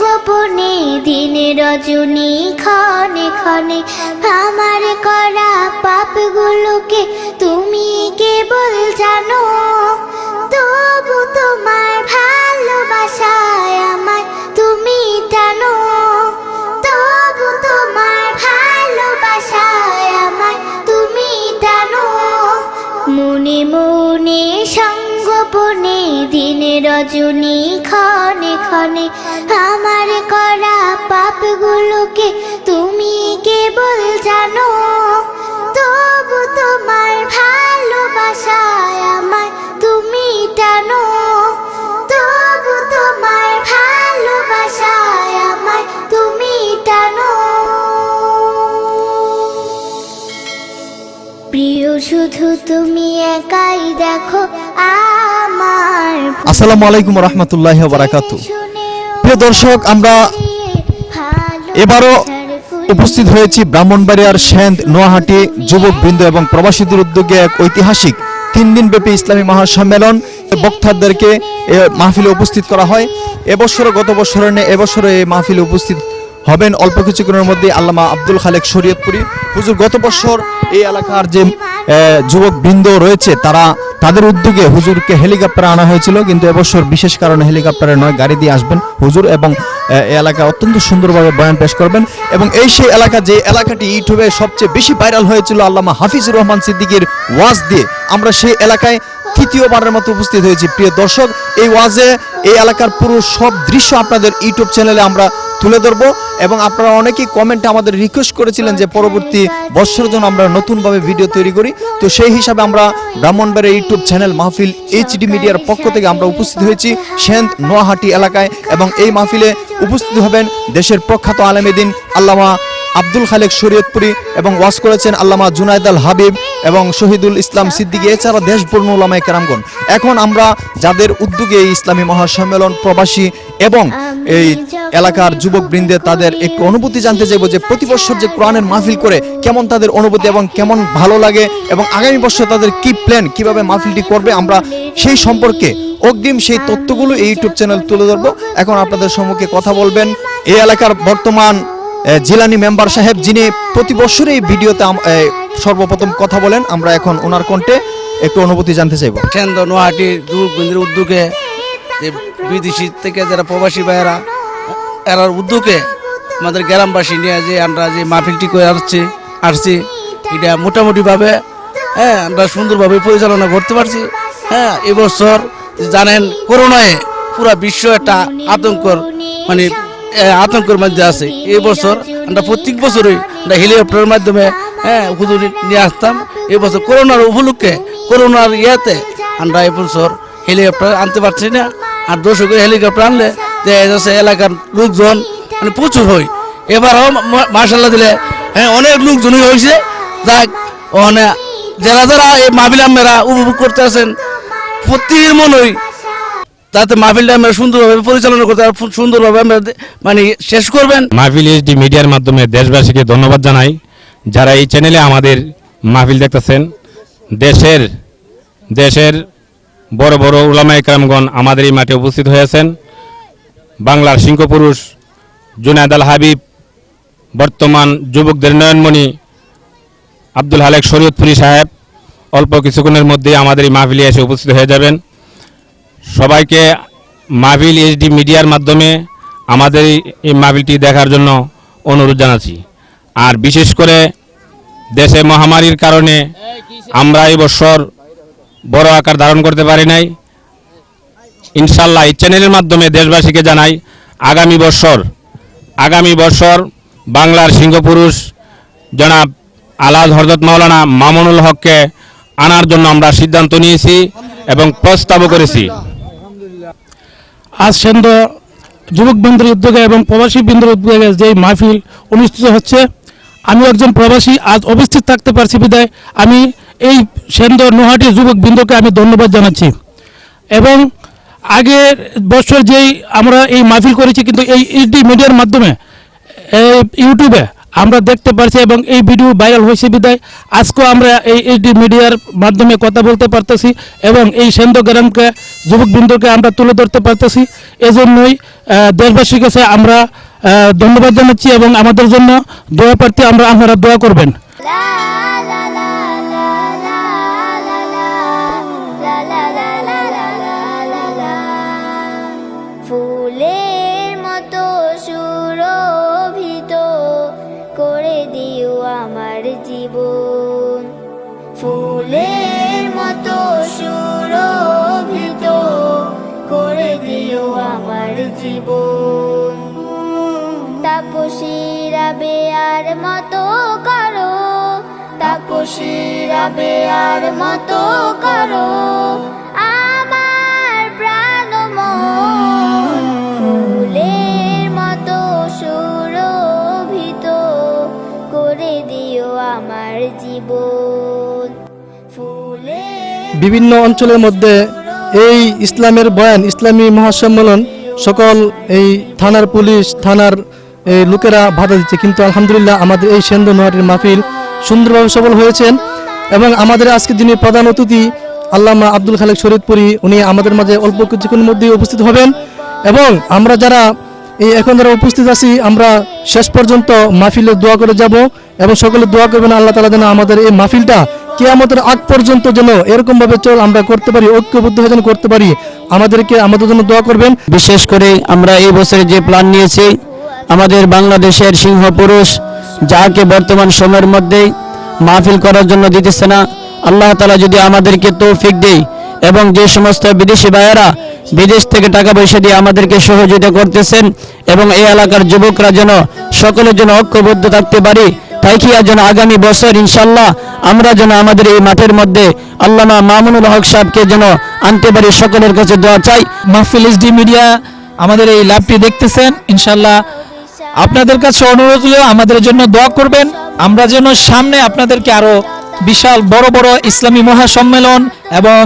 গোপনে দিন রজনী ক্ষণে ক্ষণে আমার করা পাপগুলোকে তুমি কেবল জানো। তবু তোমার ভালোবাসায় আমায় সঙ্গোপনে দিনে রজনী খনে খনে আমার করা পাপগুলোকে তুমি কেবল জানো। তবু তোমার ভালোবাসায় আমায় তুমি টানো। প্রিয় শুধু তুমি একাই দেখো আমার আসসালামু আলাইকুম রহমতুল্লাহ বারাকাতু প্রিয় দর্শক আমরা এবারও উপস্থিত হয়েছি ব্রাহ্মণবাড়িয়ার সেন্দ নোয়াহাটি যুবক বৃন্দ এবং প্রবাসীদের উদ্যোগে এক ঐতিহাসিক তিন দিন ব্যাপী ইসলামী মহাসম্মেলন। বক্তাদেরকে এ মাহফিলে উপস্থিত করা হয়। এবছর গত বছরের ন্যায় এবছরও এই মাহফিলে উপস্থিত হবেন। অল্প কিছুক্ষণের মধ্যে আল্লামা আব্দুল খালেক শরীয়তপুরি। হুজুর গত বছর এই এলাকার যে যুবক বৃন্দ রয়েছে। তারা তাদের উদ্যোগে হুজুরকে হেলিকপ্টারে আনা হয়েছিল, কিন্তু এবছর বিশেষ কারণে হেলিকপ্টারে নয়, গাড়ি দিয়ে আসবেন হুজুর এবং এলাকা অত্যন্ত সুন্দরভাবে বয়ান পেশ করবেন এবং এই সেই এলাকা, যে এলাকাটি ইউটিউবে সবচেয়ে বেশি ভাইরাল হয়েছিল আল্লামা হাফিজুর রহমান সিদ্দিকীর ওয়াজ দিয়ে, আমরা সেই এলাকায় তৃতীয়বারের মতো উপস্থিত হয়েছি। প্রিয় দর্শক, এই ওয়াজে, এই এলাকার পুরো সব দৃশ্য আপনাদের ইউটিউব চ্যানেলে আমরা তুলে ধরব এবং আপনারা অনেকেই কমেন্টে আমাদের রিকোয়েস্ট করেছিলেন যে পরবর্তী বছরের জন্য আমরা নতুনভাবে ভিডিও তৈরি করি। তো সেই হিসাবে আমরা ব্রাহ্মণবাড়িয়া ইউটিউব চ্যানেল মাহফিল এইচডি মিডিয়ার পক্ষ থেকে আমরা উপস্থিত হয়েছি সেন্দ নোয়াহাটি এলাকায় এবং এই মাহফিলে উপস্থিত হবেন দেশের প্রখ্যাত আলেমেদিন আল্লামা আব্দুল খালেক শরীয়তপুরি এবং ওয়াজ করেছেন আল্লামা জুনায়দ আল হাবিব এবং শহীদুল ইসলাম সিদ্দিকী, এছাড়া দেশপূর্ণ ওলামায় কেরামগণ। এখন আমরা যাদের উদ্যোগে এই ইসলামী মহাসম্মেলন প্রবাসী এবং এই এলাকার যুবক বৃন্দে তাদের একটু অনুভূতি জানতে চাইব যে প্রতি বছর যে কোরআনের মাহফিল করে কেমন তাদের অনুভূতি এবং কেমন ভালো লাগে এবং আগামী বছর তাদের কি প্ল্যান কীভাবে মাহফিলটি করবে আমরা সেই সম্পর্কে অগ্রিম সেই তথ্যগুলো এই ইউটিউব চ্যানেল তুলে ধরবো। এখন আপনাদের সম্মুখে কথা বলবেন। এই এলাকার বর্তমান জিলানি মেম্বার সাহেব, যিনি প্রতি বছরই এই ভিডিওতে সর্বপ্রথম কথা বলেন, আমরা এখন ওনার কণ্ঠে একটু অনুভূতি জানতে চাইব। কেন্দ্র নোহাটি যুবকবৃন্দের উদ্যোগে যে বিদেশি থেকে যারা প্রবাসী ভাইয়েরা, এরার উদ্যোগে আমাদের গ্রামবাসী নিয়ে যে আমরা যে মাহফিলটি করে আসছি আসছি, এটা মোটামুটিভাবে হ্যাঁ আমরা সুন্দরভাবে পরিচালনা করতে পারছি। হ্যাঁ এবছর জানেন, করোনায় পুরা বিশ্ব একটা আতঙ্কর মানে আতঙ্কের মধ্যে আছে। এই বছর আমরা প্রত্যেক বছরই আমরা হেলিকপ্টারের মাধ্যমে হ্যাঁ হুজুর নিয়ে আসতাম। এই বছর করোনার উপলক্ষে, করোনার ইয়েতে আমরা এই বছর হেলিকপ্টার আনতে পারছি না। আর দর্শক হেলিকপ্টার আনলে যাচ্ছে এলাকার লোকজন মানে প্রচুর হয়। এবারও মার্শাল্লাহ দিলে হ্যাঁ অনেক লোকজনই হয়েছে। যাক, ওখানে যারা যারা এই মাহবিল আমেরা উপভোগ করতে আছেন প্রত্যেকের মনই যাতে মাহফিলটা আমরা সুন্দরভাবে পরিচালনা করতে সুন্দরভাবে আমরা মানে শেষ করবেন। মাহফিল এইচডি মিডিয়ার মাধ্যমে দেশবাসীকে ধন্যবাদ জানাই। যারা এই চ্যানেলে আমাদের মাহফিল দেখতেছেন, দেশের দেশের বড় বড় উলামা ইকরামগণ আমাদের এই মাঠে উপস্থিত হয়েছেন। বাংলার সিংহপুরুষ জুনায়দ আল হাবিব, বর্তমান যুবকদের নয়নমণি, আব্দুল হালেক শরীয়তপুরি সাহেব, অল্প কিছুক্ষণের মধ্যেই আমাদের এই মাহফিলে এসে উপস্থিত হয়ে যাবেন। সবাইকে মাহফিল এইচডি মিডিয়ার মাধ্যমে আমাদের এই- মাহফিলটি দেখার জন্য অনুরোধ জানাচ্ছি। আর বিশেষ করে দেশে মহামারীর কারণে আমরা এই বছর বড় আকার ধারণ করতে পারি নাই। ইনশাল্লাহ এই চ্যানেলের মাধ্যমে দেশবাসীকে জানাই, আগামী বছর আগামী বছর বাংলার সিংহপুরুষ জনাব আলাদ হরদত মাওলানা মামুনুল হককে আনার জন্য আমরা সিদ্ধান্ত নিয়েছি এবং প্রস্তাবও করেছি। আজ সেন্দ্র যুবক বৃন্দের উদ্যোগে এবং প্রবাসী বৃন্দের উদ্যোগে যে মাহফিল অনুষ্ঠিত হচ্ছে, আমি একজন প্রবাসী, আজ অবস্থিত থাকতে পারছি বিদায়। আমি এই সেন্দ্র নোহাটি যুবক বৃন্দকে আমি ধন্যবাদ জানাচ্ছি। এবং আগের বছর যেই আমরা এই মাহফিল করেছি, কিন্তু এই ইডি মিডিয়ার মাধ্যমে ইউটিউবে আমরা দেখতে পারছি এবং এই ভিডিও ভাইরাল হয়েছে বিদায়। আজকেও আমরা এই এইচডি মিডিয়ার মাধ্যমে কথা বলতে পারতেছি এবং এই সেন্দ্র গ্রামকে যুবকবৃন্দকে আমরা তুলে ধরতে পারতেছি। এজন্যই দেশবাসীর কাছে আমরা ধন্যবাদ জানাচ্ছি এবং আমাদের জন্য দোয়া প্রার্থী আমরা আপনারা দোয়া করবেন। বেয়ার মতো করো তাপসীরা বেয়ার মতো করো। আমার প্রাণ মন ফুলের মতো সুরভিত করে দিও আমার জীবন। ফুলের বিভিন্ন অঞ্চলের মধ্যে এই ইসলামের বয়ান ইসলামী মহাসম্মেলন সকল এই থানার পুলিশ থানার লোকেরা বাধা দিচ্ছে। কিন্তু আলহামদুলিল্লাহ আমাদের এই সেন্দ্র নোয়াটির মাহফিল সুন্দরভাবে সফল হয়েছেন এবং আমাদের আজকে যিনি প্রধান অতিথি আল্লামা আব্দুল খালেক শরীদপুরি উনি আমাদের মাঝে অল্প কিছুক্ষণের মধ্যেই উপস্থিত হবেন এবং আমরা যারা এই এখন যারা উপস্থিত আছি, আমরা শেষ পর্যন্ত মাহফিলে দোয়া করে যাব এবং সকলে দোয়া করবেন আল্লাহ তালা যেন আমাদের এই মাহফিলটা কেয়ামতের আগ পর্যন্ত যেন এরকমভাবে চল আমরা করতে পারি, ঐক্যবদ্ধ যেন করতে পারি। আমাদেরকে আমাদের জন্য দোয়া করবেন। বিশেষ করে আমরা এই বছরে যে প্ল্যান নিয়েছি আমাদের বাংলাদেশের সিংহ পুরুষ যাকে বর্তমান সময়ের মধ্যেই মাহফিল করার জন্য দিতেছে না, আল্লাহ তালা যদি আমাদেরকে তৌফিক দেয় এবং যে সমস্ত বিদেশি ভাইয়েরা বিদেশ থেকে টাকা পয়সা দিয়ে আমাদেরকে সহযোগিতা করতেছেন এবং এই এলাকার যুবকরা যেন সকলের জন্য ঐক্যবদ্ধ থাকতে পারি, তাই কি যেন আগামী বছর ইনশাল্লাহ আমরা যেন আমাদের এই মাঠের মধ্যে আল্লামা মামুনুল হক সাহেবকে যেন আনতে পারি, সকলের কাছে দোয়া চাই। মাহফিল এসডি মিডিয়া আমাদের এই লাভটি দেখতেছেন ইনশাল্লাহ আপনাদের কাছে অনুরোধ হলো আমাদের জন্য দোয়া করবেন। আমরা যেন সামনে আপনাদেরকে আরও বিশাল বড় বড় ইসলামী মহাসম্মেলন এবং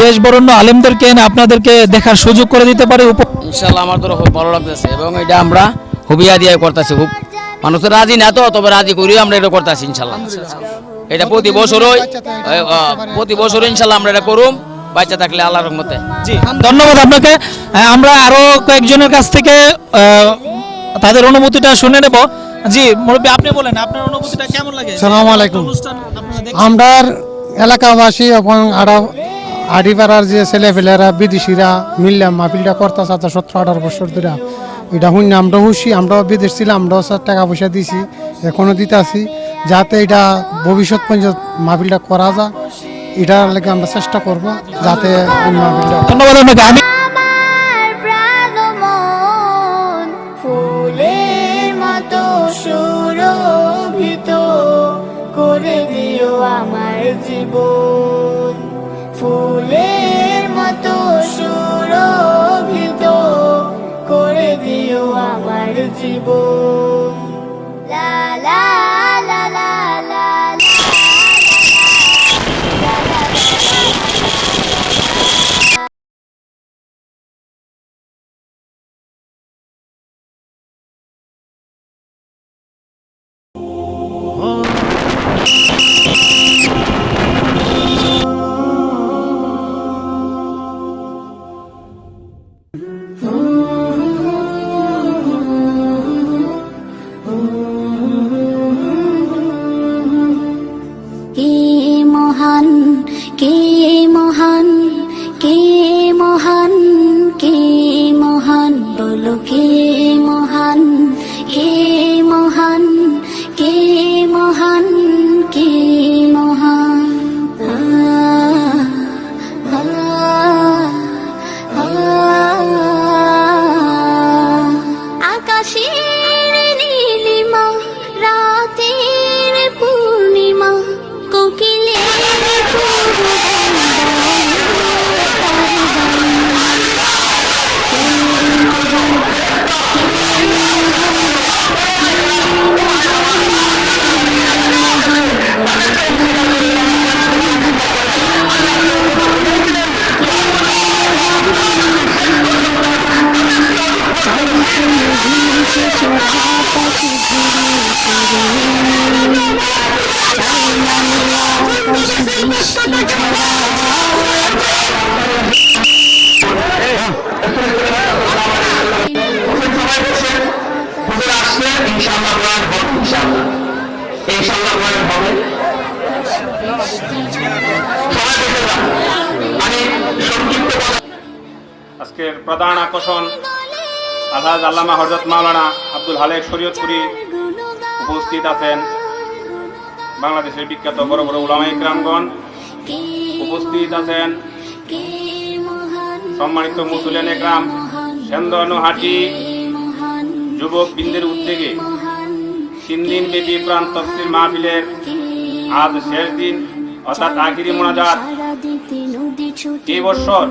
দেশ বরণ্য আলেমদেরকে এনে আপনাদেরকে দেখার সুযোগ করে দিতে পারি। ইনশাল্লাহ আমার তো খুব ভালো লাগতেছে এবং এটা আমরা হুবিয়া দিয়ে করতেছি খুব মানুষ তো রাজি না তো তবে রাজি করিও আমরা এটা করতেছি ইনশাল্লাহ এটা প্রতি বছরই প্রতি বছর ইনশাল্লাহ আমরা এটা করুম বাচ্চা থাকলে আল্লাহর রহমতে। জি ধন্যবাদ আপনাকে। আমরা আরও কয়েকজনের কাছ থেকে তাদের অনুভূতিটা শুনে নেব। জি মুরব্বী আপনি বলেন আপনার অনুভূতিটা কেমন লাগে? সালাম আলাইকুম। আমরার এলাকাবাসী এবং আরও আড়িপাড়ার যে ছেলেপেলেরা বিদেশিরা মিললাম মাহফিলটা করতেছে আজ সতেরো আঠারো বছর ধরে। এটা শুনি আমরা খুশি আমরাও বিদেশ ছিলাম আমরাও স্যার টাকা পয়সা দিছি এখনও দিতে আছি যাতে এটা ভবিষ্যৎ পর্যন্ত মাহফিলটা করা যায়। এটার লাগে আমরা চেষ্টা করব যাতে ধন্যবাদ। আমি জীবন আজকের প্রধান আকর্ষণ আলহাজ আল্লামা হজরত মাওলানা আব্দুল হালেক শরীয়তপুরি উপস্থিত আছেন বাংলাদেশের বিখ্যাত বড় বড় উলামা ইকরামগণ উপস্থিত আছেন সম্মানিত মুসুলেন একরাম সেন্দনহাটি যুবক বৃন্দের উদ্যোগে তিন দিন ব্যাপী প্রাণ তফসিল মাহফিলের আজ শেষ দিন, অর্থাৎ আখিরি মোনাজাত। এই বছর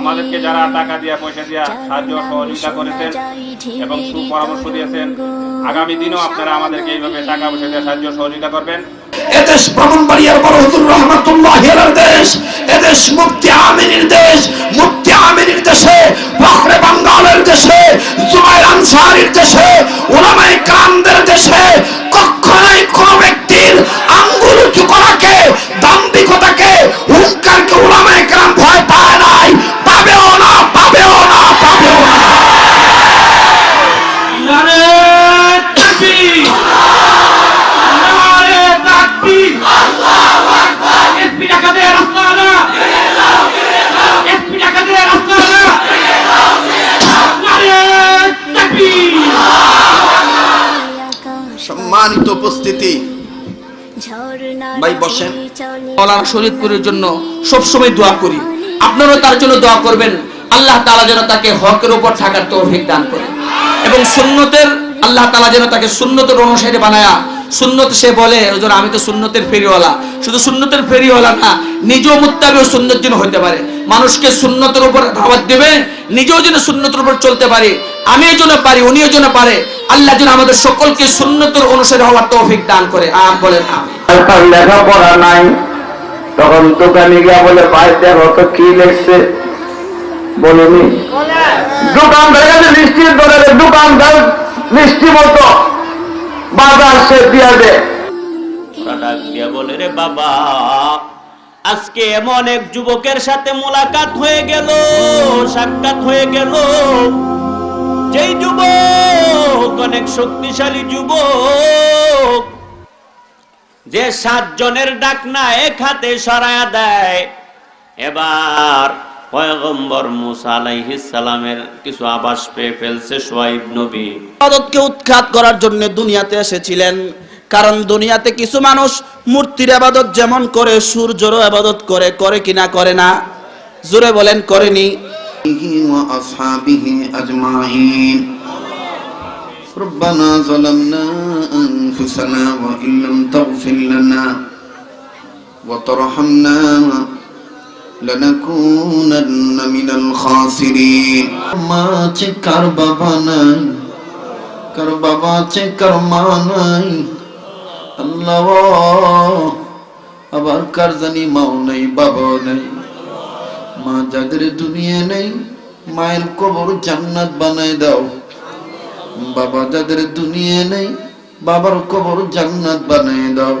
আমাদেরকে যারা টাকা দিয়া পয়সা দিয়া সাহায্য সহযোগিতা করেছেন এবং সুপরামর্শ দিয়েছেন আগামী দিনও আপনারা আমাদেরকে এইভাবে টাকা পয়সা দিয়ে সাহায্য সহযোগিতা করবেন। এদেশ ব্রাহ্মণবাড়িয়ার বড় হুজুর রহমাতুল্লাহ এর দেশ এদেশ মুক্তি আমিনীর দেশ মুক্তি আমিনীর দেশে উপস্থিতি ভাই, বসেন। মৌলানা শরীদপুরের জন্য সবসময় দোয়া করি। আপনারাও তার জন্য দোয়া করবেন। আল্লাহ তাআলা যেন তাকে হকের উপর থাকার তৌফিক দান করে। এবং সুন্নতের, আল্লাহ তাআলা যেন তাকে সুন্নতের অনুসারী বানায়া, সুন্নত সে বলে, হুজুর, আমি তো সুন্নতের ফেরিওয়ালা। শুধু সুন্নতের ফেরিওয়ালা না, নিজেও মুত্তাবিও সুন্নত যেন হইতে পারে। মানুষকে সুন্নতের উপর দাওয়াত দেবে, নিজেও যেন সুন্নতের উপর চলতে পারে। আমিও যেন পারি উনিও যেন পারে। আল্লাহ যেন আমাদের সকলকে সুন্নতের অনুসারী হওয়ার তৌফিক দান করে। আম বলেন তার লেখাপড়া নাই। তখন দোকানে গিয়া বলে ভাই দেখো তো কি লিখছে? বলুনি। দোকানদার কাছে মিষ্টির ধরে দোকানদার মিষ্টি মতো বাজার সে দিয়া দে। দিয়া বলে রে বাবা আজকে এমন এক যুবকের সাথে মোলাকাত হয়ে গেল সাক্ষাৎ হয়ে গেল। যেই যুবক, অনেক শক্তিশালী যুবক, যে সাতজনের ডাক না এক হাতে সরায়া দেয়। এবার পয়গম্বর মুসা সালামের কিছু আবাস পেয়ে ফেলছে সোয়াইব নবী। ইবাদতকে উৎখাত করার জন্য দুনিয়াতে এসেছিলেন, কারণ দুনিয়াতে কিছু মানুষ মূর্তির আবাদত যেমন করে, সূর্যরও আবাদত করে করে কিনা, করে না? জোরে বলেন, করেনি? وأصحابه أجمعين ربنا ظلمنا أنفسنا وإن لم تغفر لنا وترحمنا لنكونن من الخاسرين মা আছে কার বাবা নাই কার বাবা আছে কার মা নাই আল্লাহ আবার কার জানি মাও নাই বাবাও নাই মা যাদের দুনিয়া নেই, মায়ের কবর জান্নাত বানাই দাও। বাবা যাদের দুনিয়া নেই, বাবার কবর জান্নাত বানাই দাও।